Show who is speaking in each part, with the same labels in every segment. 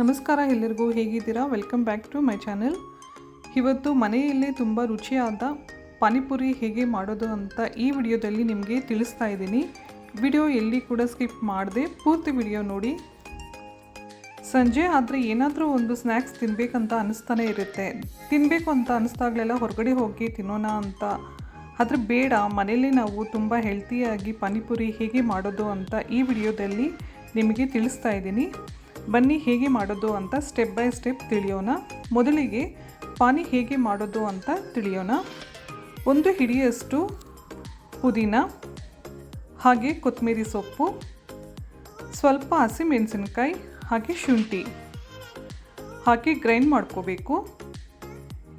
Speaker 1: ನಮಸ್ಕಾರ ಎಲ್ಲರಿಗೂ ಹೇಗಿದ್ದೀರಾ? Welcome back to my channel ಇವತ್ತು ಮನೆಯಲ್ಲೇ ತುಂಬ ರುಚಿಯಾದ ಪಾನಿಪುರಿ ಹೇಗೆ ಮಾಡೋದು ಅಂತ ಈ ವಿಡಿಯೋದಲ್ಲಿ ನಿಮಗೆ ತಿಳಿಸ್ತಾ ಇದ್ದೀನಿ. ವಿಡಿಯೋ ಎಲ್ಲಿ ಕೂಡ ಸ್ಕಿಪ್ ಮಾಡದೆ ಪೂರ್ತಿ ವಿಡಿಯೋ ನೋಡಿ. ಸಂಜೆ ಆದರೆ ಏನಾದರೂ ಒಂದು ಸ್ನ್ಯಾಕ್ಸ್ ತಿನ್ನಬೇಕಂತ ಅನಿಸ್ತಾನೆ ಇರುತ್ತೆ. ತಿನ್ನಬೇಕು ಅಂತ ಅನ್ನಿಸ್ದಾಗಲೆಲ್ಲ ಹೊರಗಡೆ ಹೋಗಿ ತಿನ್ನೋಣ ಅಂತ. ಆದರೆ ಬೇಡ, ಮನೆಯಲ್ಲಿ ನಾವು ತುಂಬ ಹೆಲ್ತಿಯಾಗಿ ಪಾನಿಪುರಿ ಹೇಗೆ ಮಾಡೋದು ಅಂತ ಈ ವಿಡಿಯೋದಲ್ಲಿ ನಿಮಗೆ ತಿಳಿಸ್ತಾ ಇದ್ದೀನಿ. ಬನ್ನಿ ಹೇಗೆ ಮಾಡೋದು ಅಂತ ಸ್ಟೆಪ್ ಬೈ ಸ್ಟೆಪ್ ತಿಳಿಯೋಣ. ಮೊದಲಿಗೆ ಪಾನಿ ಹೇಗೆ ಮಾಡೋದು ಅಂತ ತಿಳಿಯೋಣ. ಒಂದು ಹಿಡಿಯಷ್ಟು ಪುದೀನ, ಹಾಗೆ ಕೊತ್ತಂಬರಿ ಸೊಪ್ಪು, ಸ್ವಲ್ಪ ಹಸಿಮೆಣಸಿನ್ಕಾಯಿ ಹಾಗೆ ಶುಂಠಿ. ಹಾಕಿ ಗ್ರೈಂಡ್ ಮಾಡ್ಕೋಬೇಕು.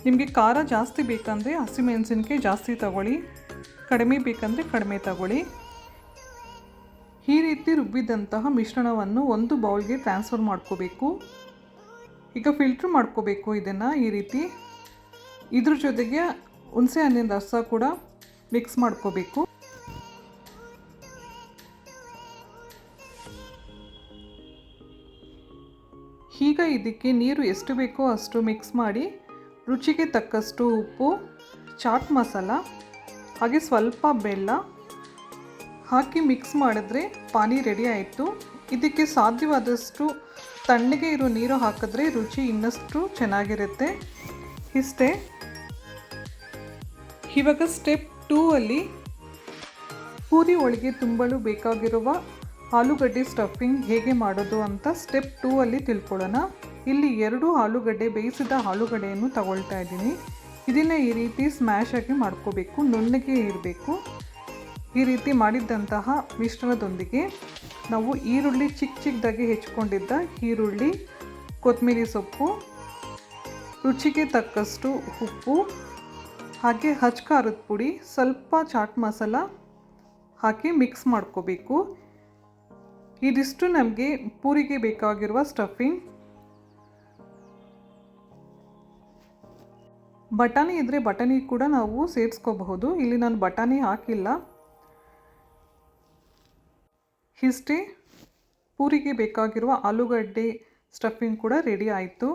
Speaker 1: ನಿಮಗೆ ಖಾರ ಜಾಸ್ತಿ ಬೇಕಂದರೆ ಹಸಿಮೆಣಸಿನ್ಕಾಯಿ ಜಾಸ್ತಿ ತಗೊಳ್ಳಿ, ಕಡಿಮೆ ಬೇಕಂದರೆ ಕಡಿಮೆ ತಗೊಳ್ಳಿ. ಈ ರೀತಿ ರುಬ್ಬಿದಂತಹ ಮಿಶ್ರಣವನ್ನು ಒಂದು ಬೌಲ್ಗೆ ಟ್ರಾನ್ಸ್ಫರ್ ಮಾಡ್ಕೋಬೇಕು. ಈಗ ಫಿಲ್ಟ್ರ್ ಮಾಡ್ಕೋಬೇಕು ಇದನ್ನು ಈ ರೀತಿ. ಇದ್ರ ಜೊತೆಗೆ ಹುಣಸೆ ಹಣ್ಣಿನ ರಸ ಕೂಡ ಮಿಕ್ಸ್ ಮಾಡ್ಕೋಬೇಕು. ಈಗ ಇದಕ್ಕೆ ನೀರು ಎಷ್ಟು ಬೇಕೋ ಅಷ್ಟು ಮಿಕ್ಸ್ ಮಾಡಿ ರುಚಿಗೆ ತಕ್ಕಷ್ಟು ಉಪ್ಪು ಚಾಟ್ ಮಸಾಲ ಹಾಗೆ ಸ್ವಲ್ಪ ಬೆಲ್ಲ ಹಾಕಿ ಮಿಕ್ಸ್ ಮಾಡಿದ್ರೆ ಪಾನಿ ರೆಡಿ ಆಯಿತು. ಇದಕ್ಕೆ ಸಾಧ್ಯವಾದಷ್ಟು ತಣ್ಣಗೆ ಇರೋ ನೀರು ಹಾಕಿದ್ರೆ ರುಚಿ ಇನ್ನಷ್ಟು ಚೆನ್ನಾಗಿರುತ್ತೆ. ಇಷ್ಟೇ. ಇವಾಗ ಸ್ಟೆಪ್ ಟೂ ಅಲ್ಲಿ ಪೂರಿ ಒಳಗೆ ತುಂಬಲು ಬೇಕಾಗಿರುವ ಆಲೂಗಡ್ಡೆ ಸ್ಟಫಿಂಗ್ ಹೇಗೆ ಮಾಡೋದು ಅಂತ ಸ್ಟೆಪ್ ಟೂ ಅಲ್ಲಿ ತಿಳ್ಕೊಳ್ಳೋಣ. ಇಲ್ಲಿ ಎರಡು ಆಲೂಗಡ್ಡೆ, ಬೇಯಿಸಿದ ಆಲೂಗಡ್ಡೆಯನ್ನು ತಗೊಳ್ತಾ ಇದ್ದೀನಿ. ಇದನ್ನು ಈ ರೀತಿ ಸ್ಮ್ಯಾಶ್ ಆಗಿ ಮಾಡ್ಕೋಬೇಕು, ನುಣ್ಣಗೆ ಇರಬೇಕು. ಈ ರೀತಿ ಮಾಡಿದ್ದಂತಹ ಮಿಶ್ರಣದೊಂದಿಗೆ ನಾವು ಈರುಳ್ಳಿ ಚಿಕ್ಕ ಚಿಕ್ಕದಾಗಿ ಹೆಚ್ಕೊಂಡಿದ್ದ ಈರುಳ್ಳಿ ಕೊತ್ತಂಬರಿ ಸೊಪ್ಪು, ರುಚಿಗೆ ತಕ್ಕಷ್ಟು ಉಪ್ಪು, ಹಾಗೆ ಹಚ್ ಖಾರದ ಪುಡಿ, ಸ್ವಲ್ಪ ಚಾಟ್ ಮಸಾಲ ಹಾಕಿ ಮಿಕ್ಸ್ ಮಾಡ್ಕೋಬೇಕು. ಇದಿಷ್ಟು ನಮಗೆ ಪೂರಿಗೆ ಬೇಕಾಗಿರುವ ಸ್ಟಫಿಂಗ್ ಬಟಾಣಿ ಇದ್ದರೆ ಬಟಾಣಿ ಕೂಡ ನಾವು ಸೇರಿಸ್ಕೋಬಹುದು. ಇಲ್ಲಿ ನಾನು ಬಟಾಣಿ ಹಾಕಿಲ್ಲ. ಇಷ್ಟೇ ಪೂರಿಗೆ ಬೇಕಾಗಿರುವ ಆಲೂಗಡ್ಡೆ ಸ್ಟಫಿಂಗ್ ಕೂಡ ರೆಡಿ ಆಯಿತು.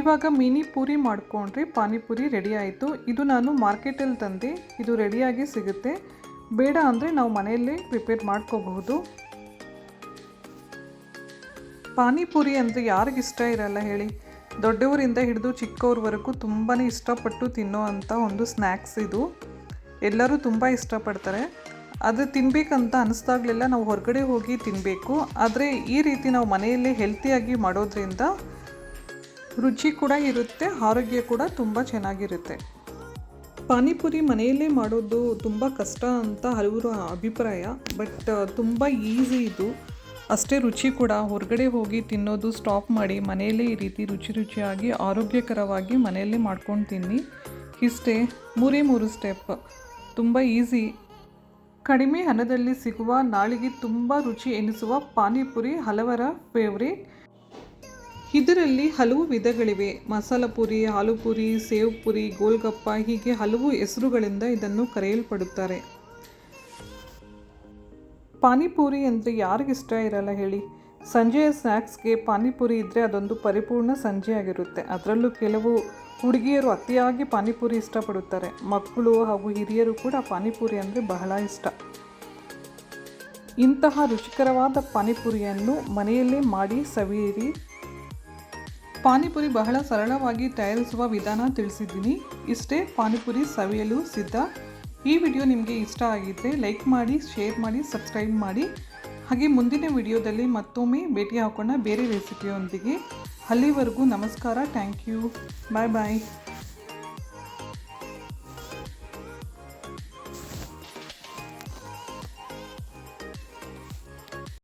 Speaker 1: ಇವಾಗ ಮಿನಿ ಪೂರಿ ಮಾಡಿಕೊಂಡ್ರೆ ಪಾನಿಪುರಿ ರೆಡಿ ಆಯಿತು. ಇದು ನಾನು ಮಾರ್ಕೆಟಲ್ಲಿ ತಂದೆ, ಇದು ರೆಡಿಯಾಗಿ ಸಿಗುತ್ತೆ. ಬೇಡ ಅಂದರೆ ನಾವು ಮನೆಯಲ್ಲೇ ಪ್ರಿಪೇರ್ ಮಾಡ್ಕೋಬಹುದು. ಪಾನಿಪುರಿ ಅಂದರೆ ಯಾರಿಗಿಷ್ಟ ಇರಲ್ಲ ಹೇಳಿ. ದೊಡ್ಡವರಿಂದ ಹಿಡಿದು ಚಿಕ್ಕವ್ರವರೆಗೂ ತುಂಬಾ ಇಷ್ಟಪಟ್ಟು ತಿನ್ನೋ ಅಂಥ ಒಂದು ಸ್ನ್ಯಾಕ್ಸ್ ಇದು. ಎಲ್ಲರೂ ತುಂಬ ಇಷ್ಟಪಡ್ತಾರೆ. ಅದು ತಿನ್ನಬೇಕಂತ ಅನಿಸ್ದಾಗಲೆಲ್ಲ ನಾವು ಹೊರಗಡೆ ಹೋಗಿ ತಿನ್ನಬೇಕು ಆದರೆ ಈ ರೀತಿ ನಾವು ಮನೆಯಲ್ಲೇ ಹೆಲ್ತಿಯಾಗಿ ಮಾಡೋದ್ರಿಂದ ರುಚಿ ಕೂಡ ಇರುತ್ತೆ, ಆರೋಗ್ಯ ಕೂಡ ತುಂಬ ಚೆನ್ನಾಗಿರುತ್ತೆ. ಪಾನಿಪುರಿ ಮನೆಯಲ್ಲೇ ಮಾಡೋದು ತುಂಬ ಕಷ್ಟ ಅಂತ ಹಲವರು ಅಭಿಪ್ರಾಯ, ಬಟ್, ತುಂಬ ಈಸಿ ಇದು. ಅಷ್ಟೇ ರುಚಿ ಕೂಡ. ಹೊರಗಡೆ ಹೋಗಿ ತಿನ್ನೋದು ಸ್ಟಾಪ್ ಮಾಡಿ ಮನೆಯಲ್ಲೇ ಈ ರೀತಿ ರುಚಿ ರುಚಿಯಾಗಿ ಆರೋಗ್ಯಕರವಾಗಿ ಮನೆಯಲ್ಲೇ ಮಾಡ್ಕೊಂಡು ತಿನ್ನಿ. ಇಷ್ಟೇ ಮೂರೇ ಮೂರು ಸ್ಟೆಪ್ ತುಂಬ ಈಸಿ ಕಡಿಮೆ ಹಣದಲ್ಲಿ ಸಿಗುವ ನಾಳಿಗೆ ತುಂಬ ರುಚಿ ಎನಿಸುವ ಪಾನಿಪುರಿ ಹಲವರ ಫೇವ್ರೇಟ್ ಇದರಲ್ಲಿ ಹಲವು ವಿಧಗಳಿವೆ. ಮಸಾಲ ಪುರಿ ಆಲೂಪುರಿ ಪುರಿ, ಸೇವ್ ಪುರಿ, ಗೋಲ್ಗಪ್ಪ ಹೀಗೆ ಹಲವು ಹೆಸರುಗಳಿಂದ ಇದನ್ನು ಕರೆಯಲ್ಪಡುತ್ತಾರೆ. ಪಾನಿಪುರಿ ಅಂದರೆ ಯಾರಿಗಿಷ್ಟ ಇರಲ್ಲ ಹೇಳಿ. ಸಂಜೆಯ ಸ್ನ್ಯಾಕ್ಸ್ಗೆ ಪಾನಿಪುರಿ ಇದ್ದರೆ ಅದೊಂದು ಪರಿಪೂರ್ಣ ಸಂಜೆ ಆಗಿರುತ್ತೆ. ಅದರಲ್ಲೂ ಕೆಲವು ಹುಡುಗಿಯರು ಅತಿಯಾಗಿ ಪಾನಿಪುರಿ ಇಷ್ಟಪಡುತ್ತಾರೆ. ಮಕ್ಕಳು ಹಾಗೂ ಹಿರಿಯರು ಕೂಡ ಪಾನಿಪುರಿ ಅಂದರೆ ಬಹಳ ಇಷ್ಟ. ಇಂತಹ ರುಚಿಕರವಾದ ಪಾನಿಪುರಿಯನ್ನು ಮನೆಯಲ್ಲೇ ಮಾಡಿ ಸವಿಯಿರಿ. ಪಾನಿಪುರಿ ಬಹಳ ಸರಳವಾಗಿ ತಯಾರಿಸುವ ವಿಧಾನ ತಿಳಿಸಿದ್ದೀನಿ. ಇಷ್ಟೇ ಪಾನಿಪುರಿ ಸವಿಯಲು ಸಿದ್ಧ. ಈ ವಿಡಿಯೋ ನಿಮಗೆ ಇಷ್ಟ ಆಗಿದ್ದರೆ ಲೈಕ್ ಮಾಡಿ, ಶೇರ್ ಮಾಡಿ, ಸಬ್ಸ್ಕ್ರೈಬ್ ಮಾಡಿ. ಹಾಗೆ ಮುಂದಿನ ವಿಡಿಯೋದಲ್ಲಿ ಮತ್ತೊಮ್ಮೆ ಭೇಟಿ ಹಾಕೋಣ ಬೇರೆ ರೆಸಿಪಿಯೊಂದಿಗೆ. ಅಲ್ಲಿವರೆಗೂ ನಮಸ್ಕಾರ, ಥ್ಯಾಂಕ್ ಯು. Bye bye.